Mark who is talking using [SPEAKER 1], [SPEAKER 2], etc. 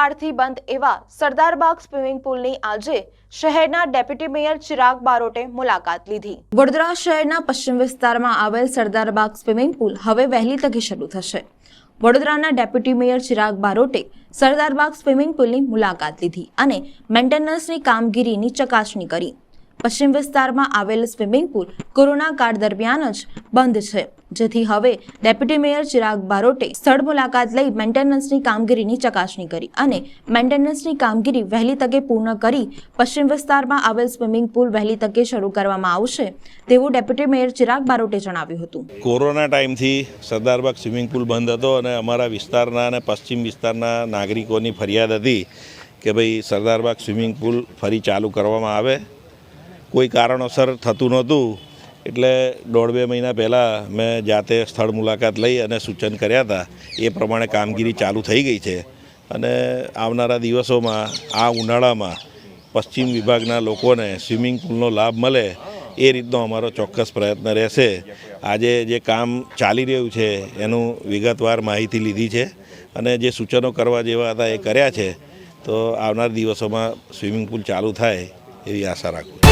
[SPEAKER 1] કાળથી બંધ એવા સરદારબાગ સ્વિમિંગ પુલની આજે શહેરના ડેપ્યુટી મેયર ચિરાગ બારોટે મુલાકાત લીધી. વડોદરા શહેરના પશ્ચિમ વિસ્તારમાં આવેલ સરદારબાગ સ્વિમિંગ પુલ હવે વહેલી તકે શરૂ થશે. વડોદરાના ડેપ્યુટી મેયર ચિરાગ બારોટે સરદારબાગ સ્વિમિંગ પુલની મુલાકાત લીધી અને મેન્ટેનન્સની કામગીરીની ચકાસણી કરી. પશ્ચિમ વિસ્તારમાં આવેલ સ્વિમિંગ પુલ કોરોના કાળ દરમિયાન જ બંધ છે. જેથી હવે ડેપ્યુટી મેયર ચિરાગ બારોટે સ્થળ મુલાકાત લઈ મેન્ટેનન્સની કામગીરીની ચકાસણી કરી અને મેન્ટેનન્સની કામગીરી વહેલી તકે પૂર્ણ કરી પશ્ચિમ વિસ્તારમાં આવેલ સ્વિમિંગ પુલ વહેલી તકે શરૂ કરવામાં આવશે તેવું ડેપ્યુટી મેયર ચિરાગ બારોટે જણાવ્યું હતું.
[SPEAKER 2] કોરોના ટાઈમથી સરદારબાગ સ્વિમિંગ પુલ બંધ હતો અને અમારા વિસ્તારના અને પશ્ચિમ વિસ્તારના નાગરિકોની ફરિયાદ હતી કે ભાઈ સરદારબાગ સ્વિમિંગ પુલ ફરી ચાલુ કરવામાં આવે. કોઈ કારણોસર થતું નહોતું. એટલે દોઢ બે મહિના પહેલાં મેં જાતે સ્થળ મુલાકાત લઈ અને સૂચન કર્યા હતા. એ પ્રમાણે કામગીરી ચાલુ થઈ ગઈ છે. અને આવનારા દિવસોમાં આ ઉનાળામાં પશ્ચિમ વિભાગના લોકોને સ્વિમિંગ પુલનો લાભ મળે એ રીતનો અમારો ચોક્કસ પ્રયત્ન રહેશે. આજે જે કામ ચાલી રહ્યું છે એનું વિગતવાર માહિતી લીધી છે અને જે સૂચનો કરવા જેવા હતા એ કર્યા છે. તો આવનાર દિવસોમાં સ્વિમિંગ પુલ ચાલુ થાય એવી આશા રાખું